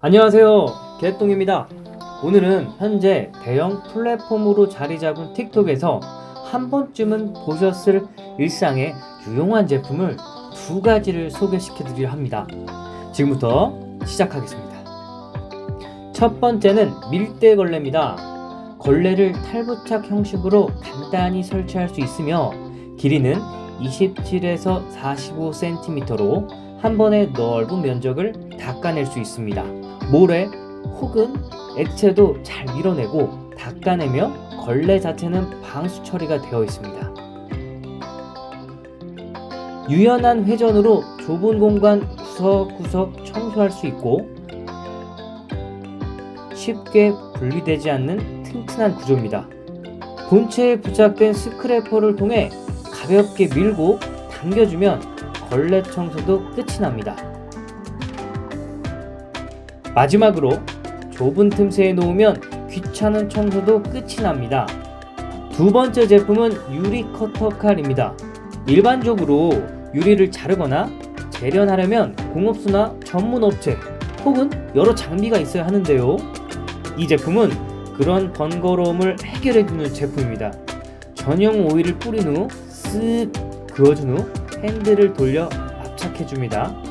안녕하세요. 개똥입니다. 오늘은 현재 대형 플랫폼으로 자리 잡은 틱톡에서 한 번쯤은 보셨을 일상의 유용한 제품을 두 가지를 소개시켜 드리려 합니다. 지금부터 시작하겠습니다. 첫 번째는 밀대 걸레입니다. 걸레를 탈부착 형식으로 간단히 설치할 수 있으며 길이는 27에서 45cm로 한 번에 넓은 면적을 닦아낼 수 있습니다. 모래 혹은 액체도 잘 밀어내고 닦아내며 걸레 자체는 방수 처리가 되어 있습니다. 유연한 회전으로 좁은 공간 구석구석 청소할 수 있고 쉽게 분리되지 않는 튼튼한 구조입니다. 본체에 부착된 스크래퍼를 통해 가볍게 밀고 당겨주면 걸레 청소도 끝이 납니다. 마지막으로 좁은 틈새에 놓으면 귀찮은 청소도 끝이 납니다. 두 번째 제품은 유리 커터 칼입니다. 일반적으로 유리를 자르거나 재련하려면 공업소나 전문 업체 혹은 여러 장비가 있어야 하는데요. 이 제품은 그런 번거로움을 해결해주는 제품입니다. 전용 오일을 뿌린 후 쓱 그어준 후 핸들을 돌려 압착해줍니다.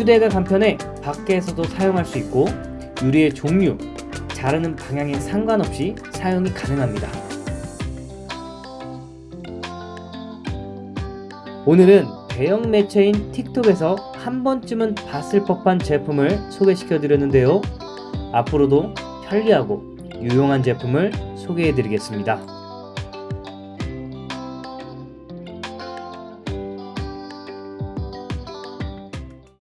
휴대가 간편해 밖에서도 사용할 수 있고 유리의 종류, 자르는 방향에 상관없이 사용이 가능합니다. 오늘은 대형 매체인 틱톡에서 한 번쯤은 봤을 법한 제품을 소개시켜 드렸는데요. 앞으로도 편리하고 유용한 제품을 소개해 드리겠습니다.